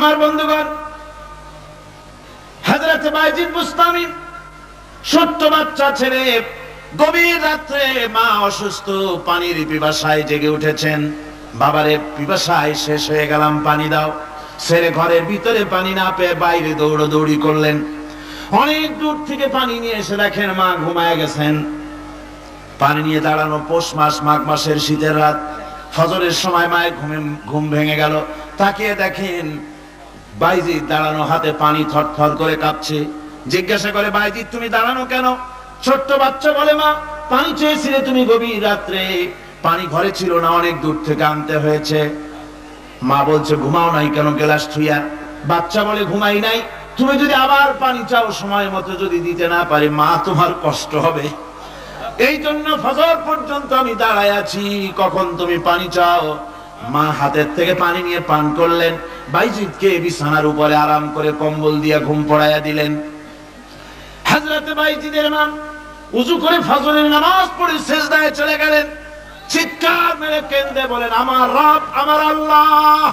আমার বন্ধুগণ হাজরত বাইজিদ বাচ্চা গভীর রাত্রে মা অসুস্থ, পানির পিপাসায় জেগে উঠেছেন। বাবারে, পিপাসায় শেষ হয়ে গেলাম, পানি দাও। ঘরের ভিতরে পানি না পেয়ে বাইরে করলেন। অনেক দূর থেকে পানি নিয়ে এসে দেখেন মা ঘুমায় গেছেন। পানি নিয়ে দাঁড়ানো পৌষ মাস, মাঘ মাসের শীতের রাত। ফজরের সময় মায়ের ঘুমে ঘুম ভেঙে গেল। তাকিয়ে দেখেন বাইজিৎ দাঁড়ানো হাতে পানি থরথর করে কাঁপছে। জিজ্ঞাসা করে বাইজিৎ তুমি দাঁড়ানো কেন? ছোট্ট বাচ্চা বলে মা, পানি চেয়েছিলে তুমি গভীর রাত্রে। পানি ঘরে ছিল না, অনেক দূর থেকে আনতে হয়েছে। মা বলছে, ঘুমাও নাই কেন গেলাস থুইয়া বাচ্চা বলে, ঘুমাই নাই। তুমি যদি আবার পানি চাও, সময় মতো যদি দিতে না পারে, মা, তোমার কষ্ট হবে। এই জন্য ফজর পর্যন্ত আমি দাঁড়ায় আছি। কখন তুমি পানি চাও? মা হাতের থেকে পানি নিয়ে পান করলেন। বাইজিৎকে বিছানার উপরে আরাম করে কম্বল দিয়ে ঘুম পড়াইয়া দিলেন। হাজরাতে বাইজিদের মা উজু করে ফজরের নামাজ পড়ে শেষদায় চলে গেলেন। চিৎকার মেরে কেন্দ্রে বলেন, আমার রব, আমার আল্লাহ।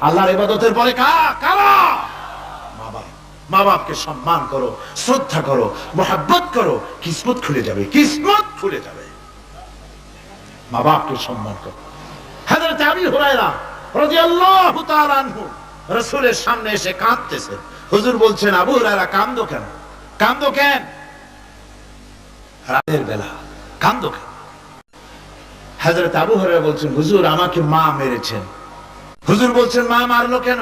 আল্লাহর ইবাদতের পরে কারা? মা বাপ। মা বাপকে সম্মান করো, শ্রদ্ধা করো, মোহাব্বত করো, কিসমত খুলে যাবে, কিসমত খুলে যাবে। মা বাপকে সম্মান করো। আবি হুরায়রা রাদিয়াল্লাহু তাআলা আনহু রাসূলের সামনে এসে কাঁদতেছে। হুজুর বলছেন, আবু হুরায়রা, কান্দো কেন? কান্দো কেন? রাতের বেলা কান্দো কেন? আবু হুরায়রা বলছেন, হুজুর, আমাকে মা মেরেছেন। হুজুর বলছেন, মা মারলো কেন?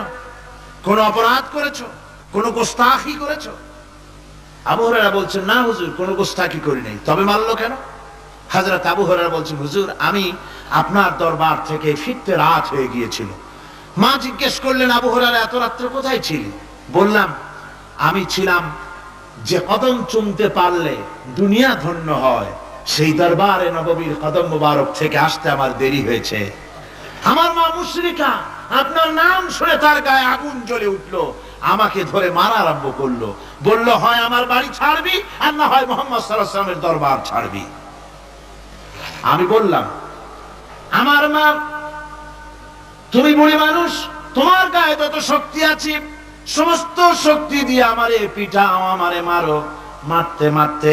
কোন অপরাধ করেছ? কোন গোস্তাখি করেছ? আবু বলছেন, না হুজুর, কোন গোস্তাখি করি নাই। তবে মারলো কেন? হযরত আবু হুরায়রা বলছেন, হুজুর, আমি আপনার দরবার থেকে ফিরতে রাত হয়ে গিয়েছিল। মা জিজ্ঞেস করলেন, আবু হুরায়রা, এত রাত্রে কোথায় ছিলি? বললাম, আমি ছিলাম যে কদম চুমতে পারলে দুনিয়া ধন্য হয়। সেই দরবারে নববীর কদম মুবারক থেকে আসতে আমার দেরি হয়েছে। আমার মা মুশরিকা, আপনার নাম শুনে তার গায়ে আগুন জ্বলে উঠল, আমাকে ধরে মারা আরম্ভ করল। বলল, হয় আমার বাড়ি ছাড়বি আর না হয় মোহাম্মদ সাল্লামের দরবার ছাড়বি। আমি বললাম, আমার মা, তুমি বুড়ি মানুষ, তোমার গায়ে যত শক্তি আছে, সমস্ত শক্তি দিয়ে আমারে পিঠা আমারে মারো। মারতে মারতে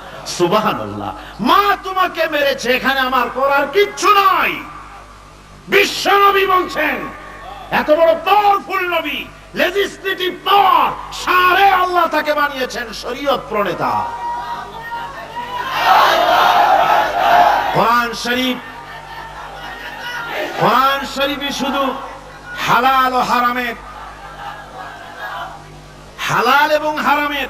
মা তোমাকে মেরেছে, এখানে আমার করার কিচ্ছু বিশ্ব নবী বলছেন, এত বড় পাওয়ারফুল নবী পাওয়ার সারে আল্লাহ তাকে বানিয়েছেন শরীয়ত প্রণেতা। কোরআন শরীফ, কোরআন শরীফে শুধু হালাল ও হারামের, হালাল এবং হারামের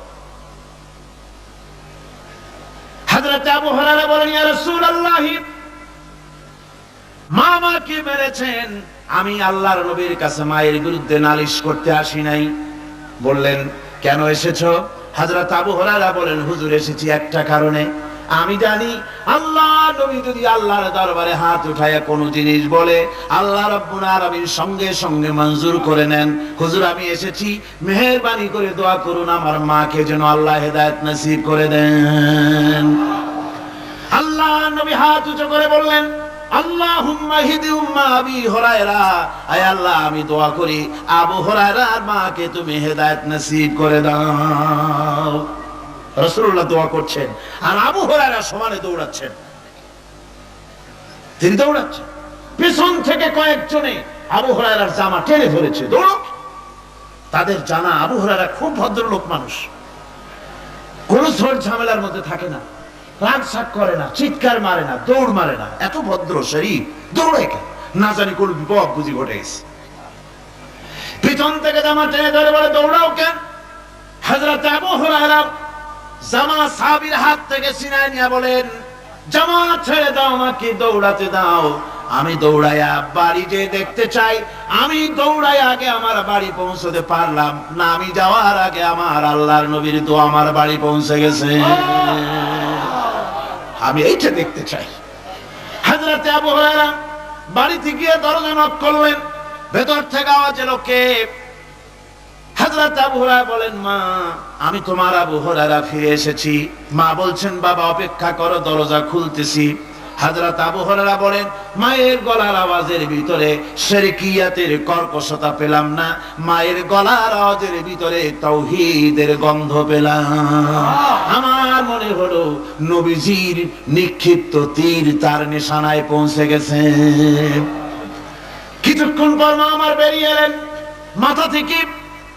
আমি আল্লাহর নবীর কাছে মায়ের বিরুদ্ধে নালিশ করতে আসি নাই। বললেন, কেন এসেছ? হযরত আবু হুরায়রা বলেন, হুজুর, এসেছি একটা কারণে। আমি জানি আল্লাহ নবী যদি আল্লাহর দরবারে হাত উঠায় কোনো জিনিস বলে, আল্লাহ রাব্বুল আলামিন সঙ্গে সঙ্গে মঞ্জুর করে নেন। হুজুর, আমি এসেছি, মেহেরবানি করে দোয়া করুন আমার মাকে যেন আল্লাহ হেদায়েত নসিব করে দেন। আল্লাহ নবী হাত উঁচু করে বললেন, আল্লাহুম্মা হিদি উম্মা আবি হুরায়রা। আয় আল্লাহ, আমি দোয়া করি, আবু হুরায়রার মাকে তুমি হেদায়েত নসিব করে দাও। রাসূলুল্লাহ দোয়া করছেন। আর আবু হুরায়রা সমানে দৌড়াচ্ছেন। তিনি দৌড়াচ্ছেন। পিছন থেকে কয়েকজনে আবু হুরায়রার জামা টেনে ধরেছে। দৌড়ো তাদের জানা আবু হুরায়রা খুব ভদ্রলোক মানুষ। কোন ঝড় ঝামেলার মধ্যে থাকে না। রাগ শাক করে না, চিৎকার মারে না, দৌড় মারে না। এত ভদ্র শরীর দৌড়ে কেন? না জানি কোন বিপদ বুঝি ঘটে গেছে। পিছন থেকে জামা টেনে ধরে বলে, দৌড়াও কেন? হাজরত আবু হুরায়রা জামা সাহাবীর হাত থেকে ছিনায় নিয়ে বলেন জামা ছেড়ে দাও আমাকে দৌড়াতে দাও। আমি দৌড়াইয়া বাড়ি যে দেখতে চাই। আমি দৌড়াই আগে আমার বাড়ি পৌঁছতে পারলাম না। আমি যাওয়ার আগে আমার আল্লাহর নবীর তো আমার বাড়ি পৌঁছে গেছে। আমি এইটা দেখতে চাই। হাজরাতে আবু বাড়িতে গিয়ে দরজা নক করলেন। ভেতর থেকে আওয়াজ এলো, কে? হাজরাত আবু হুরায়রা বলেন মা আমি তোমার আবু হুরায়রা ফিরে এসেছি। মা বলছেন বাবা অপেক্ষা করো দরজা খুলতেছি। হাজরাত আবু হুরায়রা বলেন মায়ের গলার আওয়াজের ভিতরে শেরকিয়াতের কর্কশতা পেলাম না। মায়ের গলার আওয়াজের ভিতরে তাওহীদের গন্ধ পেলাম। আমার মনে হলো নবীজির নিক্ষিপ্ত তীর তার নিশানায় পৌঁছে গেছে। কিছুক্ষণ পর মা আমার বেরিয়ে এলেন। মাথা থেকে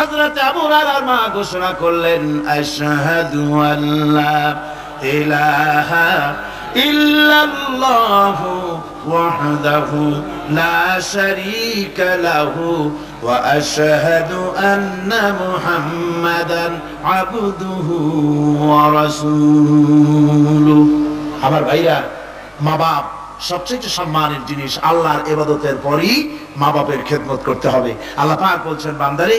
হযরত আবু হুরায়রার মা ঘোষণা করলেন, আশহাদু আল্লা ইলাহা ইল্লাল্লাহু ওয়াহদাহু লা শারীকা লাহু আন্না মুহাম্মাদান আবদুহু ওয়া রাসূলুহু। আমার ভাইরা, মা বাপ সবচেয়ে সম্মানের জিনিস আল্লাহর এবাদতের পরই মা বাপের খেদমত করতে হবে। আল্লাহ পাক বলছেন, বান্দারে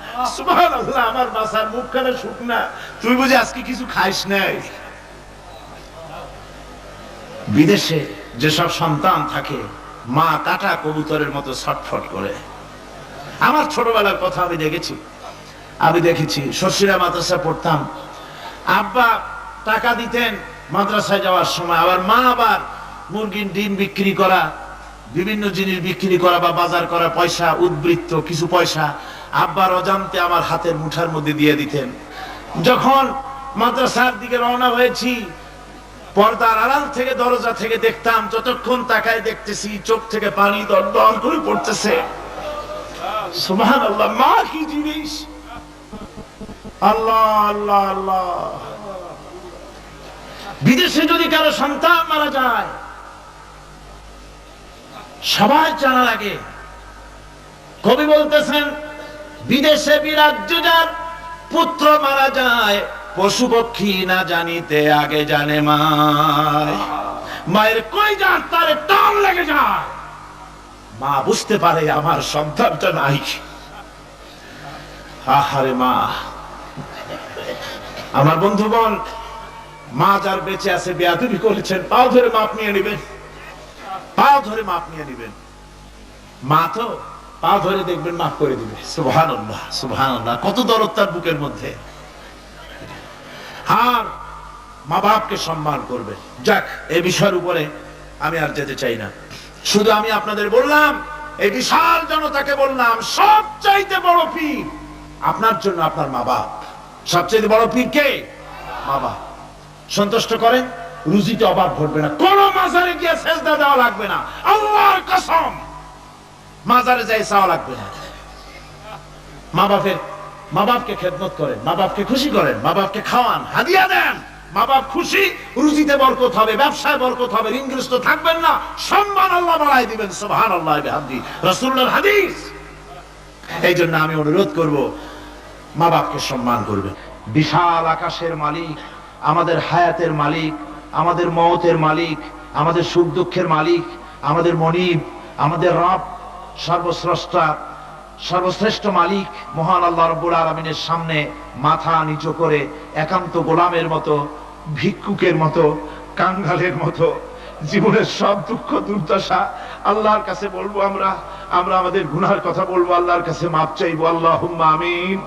আমার বাসার মুখখানা শুকনা। তুই বুঝি আজকে কিছু খাইস নাই? বিদেশে যেসব সন্তান থাকে, মা কাটা কবুতরের মতো ছটফট করে। আমার ছোটবেলার কথা আমি দেখেছি। আমি দেখেছি শশীরা মাদ্রাসা পড়তাম। আব্বা টাকা দিতেন মাদ্রাসায় যাওয়ার সময়। আবার মা আবার মুরগির ডিম বিক্রি করা, বিভিন্ন জিনিস বিক্রি করা বা বাজার করা, পয়সা, উদ্বৃত্ত, কিছু পয়সা। আব্বার অজান্তে আমার হাতের মুঠার মধ্যে দিয়ে দিতেন। যখন মাদ্রাসার দিকে রওনা হয়েছি, পর্দার আড়াল থেকে দরজা থেকে দেখতাম, যতক্ষণ তাকায় দেখতেছি চোখ থেকে পানি দর দর করে পড়তেছে। সুবহানাল্লাহ, মা কি জিনিস? আল্লাহ আল্লাহ আল্লাহ। বিদেশে যদি কারও সন্তান মারা যায়, সবাই জানা লাগে কবি বলতেছেন বিদেশে বিরাজ্য যার পুত্র মারা যায়, পশু পক্ষী না জানিতে আগে জানে মায়। মায়ের কই যার তারে টান লেগে যায়। মা বুঝতে পারে আমার সন্তানটা নাই। আহারে মা। আমার বন্ধুগণ, মা যার বেঁচে আছে, বেয়াদুবি করেছেন পাও ধরে মাপ নিয়ে নেবেন। পাও ধরে মাপ নিয়ে নেবেন। মা তো পা ধরে দেখবেন মাফ করে দিবে। সুবহান আল্লাহ কত দরদ তার বুকের মধ্যে। আর মা বাপকে সম্মান করবে যাক এই বিষয়ের উপরে আমি আর যেতে চাই না। শুধু আমি আপনাদের বললাম এই বিশাল জনতাকে বললাম সবচাইতে বড় পীর আপনার জন্য আপনার মা বাপ। সবচেয়ে বড় পীর কে? মা বাপ। সন্তুষ্ট করেন রুজিতে অভাব ঘটবে না। কোন মাজারে গিয়ে সেজদা দেওয়া লাগবে না। আল্লাহর কসম। মাজারে যাই চাওয়া লাগবে না। মা বাপের মা বাপকে খেদমত করেন, মা বাপকে খুশি করেন, মা বাপকে খাওয়ান, হাদিয়া দেন। মা বাপ খুশি, রুজিতে বরকত হবে, ব্যবসায় বরকত হবে, ঋণগ্রস্ত থাকবেন না। সম্মান আল্লাহ বাড়াই দিবেন সুবহান আল্লাহ হাদি রসুল্লাহ হাদিস। এই জন্য আমি অনুরোধ করব, মা বাপকে সম্মান করবেন। বিশাল আকাশের মালিক, আমাদের হায়াতের মালিক, আমাদের মতের মালিক, আমাদের সুখ দুঃখের মালিক, আমাদের মনিব, আমাদের রব সর্বস্রষ্টা, সর্বশ্রেষ্ঠ মালিক মহান আল্লাহ রব্বুল আলমিনের সামনে মাথা নিচু করে একান্ত গোলামের মতো, ভিক্ষুকের মতো, কাঙ্গালের মতো, জীবনের সব দুঃখ দুর্দশা আল্লাহর কাছে বলব আমরা আমরা আমাদের গুনার কথা বলব, আল্লাহর কাছে মাপ চাইব আল্লাহ আমিন।